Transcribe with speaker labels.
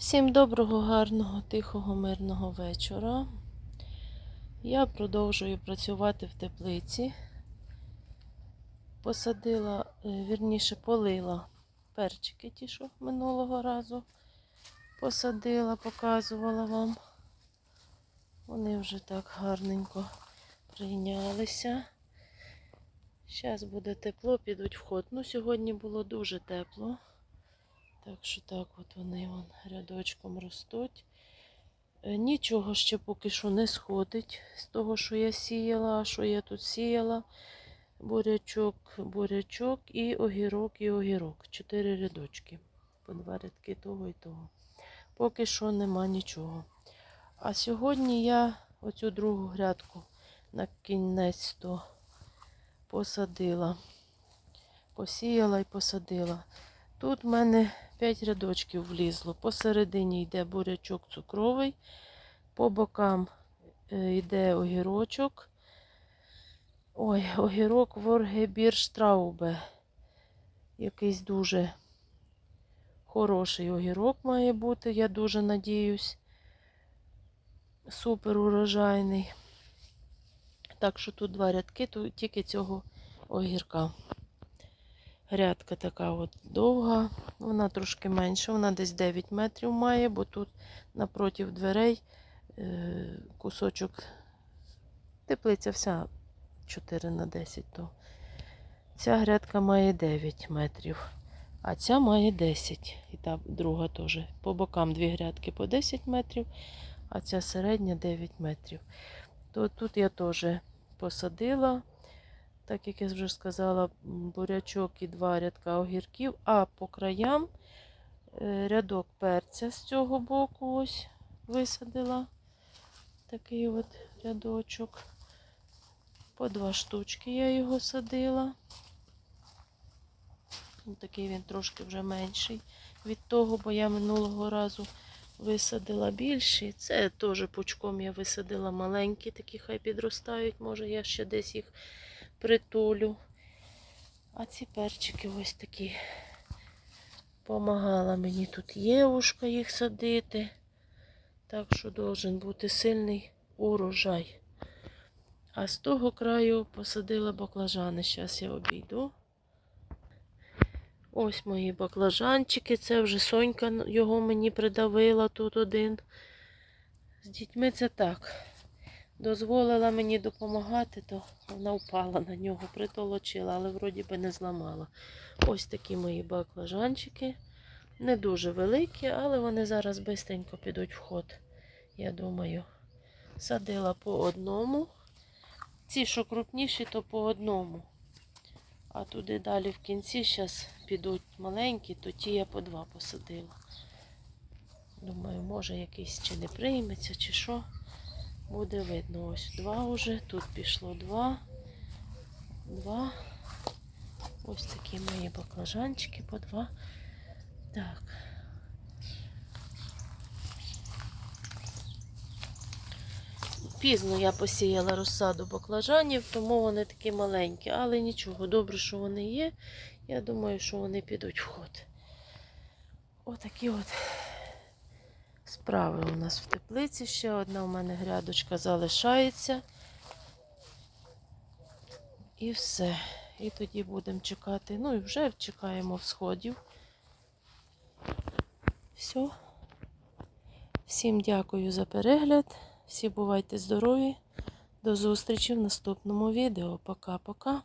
Speaker 1: Всім доброго, гарного, тихого, мирного вечора. Я продовжую працювати в теплиці. Посадила, е, вірніше, полила перчики ті, що минулого разу посадила, показувала вам. Вони вже так гарненько прийнялися. Зараз буде тепло, підуть в ход. Ну, сьогодні було дуже тепло. Так що так от вони вон, рядочком ростуть. Е, Нічого ще поки що не сходить з того, що я сіяла, що я тут сіяла. Бурячок, бурячок і огірок, і огірок. Чотири рядочки. По два рядки того і того. Поки що нема нічого. А сьогодні я оцю другу грядку на кінець то посадила. Посіяла і посадила. Тут в мене 5 рядочків влізло. Посередині йде бурячок цукровий, по бокам е, йде огірочок. Ой, огірок Воргебірштраубе. Якийсь дуже хороший огірок має бути, я дуже надіюсь. Супер урожайний. Так що тут два рядки, тільки цього огірка. Грядка така от довга, вона трошки менша, вона десь 9 метрів має, бо тут напроти дверей е, кусочок теплиця вся 4 на 10, то ця грядка має 9 метрів, а ця має 10. І та друга теж. По бокам дві грядки по 10 метрів, а ця середня 9 метрів. То тут я теж посадила так як я вже сказала, бурячок і два рядка огірків, а по краям е, рядок перця з цього боку ось висадила. Такий от рядочок. По два штучки я його садила. Такий він трошки вже менший від того, бо я минулого разу висадила більший. Це теж пучком я висадила маленькі, такі хай підростають. Може, я ще десь їх притулю. А ці перчики ось такі. Помагала мені тут Євушка їх садити. Так що должен бути сильний урожай. А з того краю посадила баклажани. Зараз я обійду. Ось мої баклажанчики. Це вже Сонька його мені придавила тут один. З дітьми це так дозволила мені допомагати, то вона впала на нього, притолочила, але вроді би не зламала. Ось такі мої баклажанчики. Не дуже великі, але вони зараз бистренько підуть в ход. Я думаю, садила по одному. Ці, що крупніші, то по одному. А туди далі в кінці зараз підуть маленькі, то ті я по два посадила. Думаю, може якийсь чи не прийметься, чи що. Буде видно. Ось два вже. Тут пішло два. Два. Ось такі мої баклажанчики по два. Так. Пізно я посіяла розсаду баклажанів, тому вони такі маленькі. Але нічого, добре, що вони є. Я думаю, що вони підуть в ход. Отакі от справи у нас в теплиці. Ще одна у мене грядочка залишається. І все. І тоді будемо чекати. Ну і вже чекаємо всходів. Все. Всім дякую за перегляд. Всі бувайте здорові. До зустрічі в наступному відео. Пока-пока.